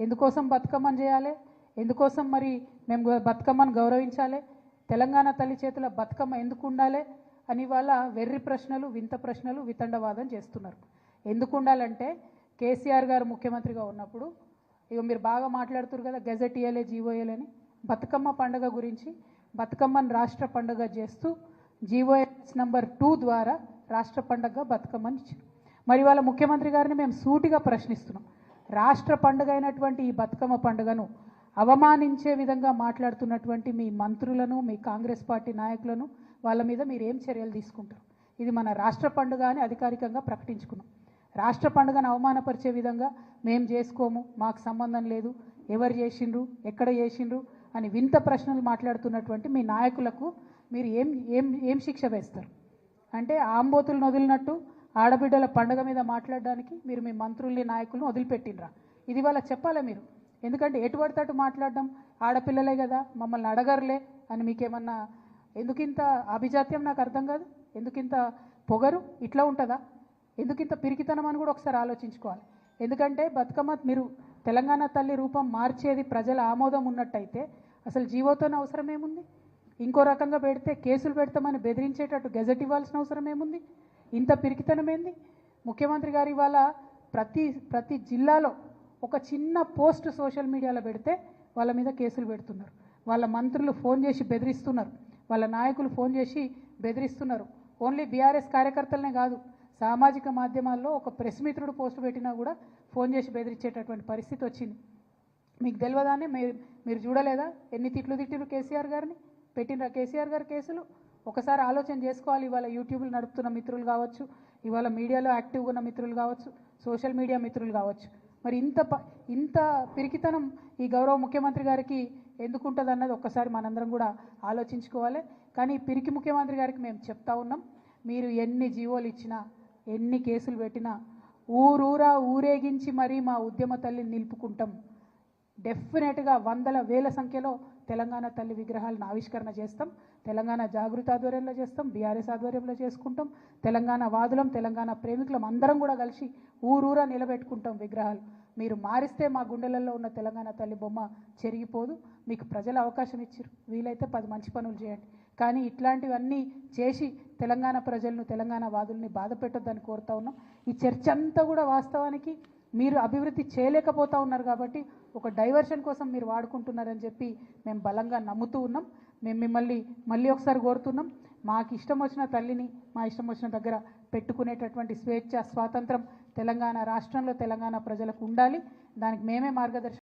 ఎందుకోసం బతుకమ్మను చేయాలి? ఎందుకోసం మరి మేము బతుకమ్మను గౌరవించాలి? తెలంగాణ తల్లి చేతుల బతుకమ్మ ఎందుకు ఉండాలి? అని వాళ్ళ వెర్రి ప్రశ్నలు వింత ప్రశ్నలు వితండవాదం చేస్తున్నారు. ఎందుకు ఉండాలంటే కేసీఆర్ గారు ముఖ్యమంత్రిగా ఉన్నప్పుడు ఇక మీరు బాగా మాట్లాడుతున్నారు కదా గెజెట్ ఇయ్యలే జీవో అని. బతుకమ్మ పండుగ గురించి బతుకమ్మను రాష్ట్ర పండుగ చేస్తూ జీవోఎస్ నంబర్ టూ ద్వారా రాష్ట్ర పండుగ బతుకమ్మని ఇచ్చారు. మరి వాళ్ళ ముఖ్యమంత్రి గారిని మేము సూటిగా ప్రశ్నిస్తున్నాం. రాష్ట్ర పండుగ అయినటువంటి ఈ బతుకమ్మ పండుగను అవమానించే విధంగా మాట్లాడుతున్నటువంటి మీ మంత్రులను మీ కాంగ్రెస్ పార్టీ నాయకులను వాళ్ళ మీద మీరు ఏం చర్యలు తీసుకుంటారు? ఇది మన రాష్ట్ర పండుగ అని అధికారికంగా ప్రకటించుకున్నాం. రాష్ట్ర పండుగను అవమానపరిచే విధంగా మేము చేసుకోము మాకు సంబంధం లేదు ఎవరు చేసిండ్రు ఎక్కడ చేసిండ్రు అని వింత ప్రశ్నలు మాట్లాడుతున్నటువంటి మీ నాయకులకు మీరు ఏం ఏం ఏం శిక్ష వేస్తారు? అంటే ఆంబోతులను వదిలినట్టు ఆడబిడ్డల పండగ మీద మాట్లాడడానికి మీరు మీ మంత్రుల్ని నాయకులను వదిలిపెట్టినరా ఇది వాళ్ళ చెప్పాలి మీరు? ఎందుకంటే ఎటువంటి అటు మాట్లాడడం ఆడపిల్లలే కదా మమ్మల్ని అడగరులే అని మీకేమన్నా ఎందుకింత అభిజాత్యం నాకు అర్థం కాదు? ఎందుకింత పొగరు? ఇట్లా ఉంటుందా? ఎందుకింత పిరికితనం అని కూడా ఒకసారి ఆలోచించుకోవాలి. ఎందుకంటే బతుకమ్మ మీరు తెలంగాణ తల్లి రూపం మార్చేది ప్రజల ఆమోదం ఉన్నట్టయితే అసలు జీవోతోనే అవసరం ఏముంది? ఇంకో రకంగా పెడితే కేసులు పెడతామని బెదిరించేటట్టు గెజెట్ ఇవ్వాల్సిన అవసరం ఏముంది? ఇంత పిరికితనం ఏంది ముఖ్యమంత్రి గారు ఇవాళ ప్రతి ప్రతి జిల్లాలో ఒక చిన్న పోస్ట్ సోషల్ మీడియాలో పెడితే వాళ్ళ మీద కేసులు పెడుతున్నారు. వాళ్ళ మంత్రులు ఫోన్ చేసి బెదిరిస్తున్నారు. వాళ్ళ నాయకులు ఫోన్ చేసి బెదిరిస్తున్నారు. ఓన్లీ బీఆర్ఎస్ కార్యకర్తలనే కాదు సామాజిక మాధ్యమాల్లో ఒక ప్రెస్ మిత్రుడు పోస్ట్ పెట్టినా కూడా ఫోన్ చేసి బెదిరించేటటువంటి పరిస్థితి వచ్చింది. మీకు తెలియదానే మీరు మీరు చూడలేదా? ఎన్ని తిట్లు తిట్టిరు కేసీఆర్ గారిని? పెట్టినరా కేసీఆర్ గారు కేసులు? ఒకసారి ఆలోచన చేసుకోవాలి. ఇవాళ యూట్యూబ్లు నడుపుతున్న మిత్రులు కావచ్చు ఇవాళ మీడియాలో యాక్టివ్గా ఉన్న మిత్రులు కావచ్చు సోషల్ మీడియా మిత్రులు కావచ్చు. మరి ఇంత ప ఇంత పిరికితనం ఈ గౌరవ ముఖ్యమంత్రి గారికి ఎందుకు ఉంటుంది అన్నది ఒక్కసారి మనందరం కూడా ఆలోచించుకోవాలి. కానీ పిరికి ముఖ్యమంత్రి గారికి మేము చెప్తా ఉన్నాం మీరు ఎన్ని జీవోలు ఇచ్చినా ఎన్ని కేసులు పెట్టినా ఊరూరా ఊరేగించి మరీ మా ఉద్యమ తల్లిని నిలుపుకుంటాం. డెఫినెట్గా వందల వేల సంఖ్యలో తెలంగాణ తల్లి విగ్రహాలను ఆవిష్కరణ చేస్తాం. తెలంగాణ జాగృత ఆధ్వర్యంలో చేస్తాం. బీఆర్ఎస్ ఆధ్వర్యంలో చేసుకుంటాం. తెలంగాణ వాదులం తెలంగాణ ప్రేమికులం అందరం కూడా కలిసి ఊరూరా నిలబెట్టుకుంటాం విగ్రహాలు. మీరు మారిస్తే మా గుండెలలో ఉన్న తెలంగాణ తల్లి బొమ్మ చెరిగిపోదు. మీకు ప్రజలు అవకాశం ఇచ్చారు. వీలైతే పది మంచి పనులు చేయండి. కానీ ఇట్లాంటివన్నీ చేసి తెలంగాణ ప్రజలను తెలంగాణ వాదుల్ని బాధ పెట్టొద్దని కోరుతా ఉన్నాం. ఈ చర్చ అంతా కూడా వాస్తవానికి మీరు అభివృద్ధి చేయలేకపోతా ఉన్నారు కాబట్టి ఒక డైవర్షన్ కోసం మీరు వాడుకుంటున్నారని చెప్పి మేము బలంగా నమ్ముతూ ఉన్నాం. మేము మిమ్మల్ని మళ్ళీ ఒకసారి కోరుతున్నాం. మాకు ఇష్టం వచ్చిన తల్లిని మా ఇష్టం వచ్చిన దగ్గర పెట్టుకునేటటువంటి స్వేచ్ఛ స్వాతంత్రం తెలంగాణ రాష్ట్రంలో తెలంగాణ ప్రజలకు ఉండాలి. దానికి మేమే మార్గదర్శకం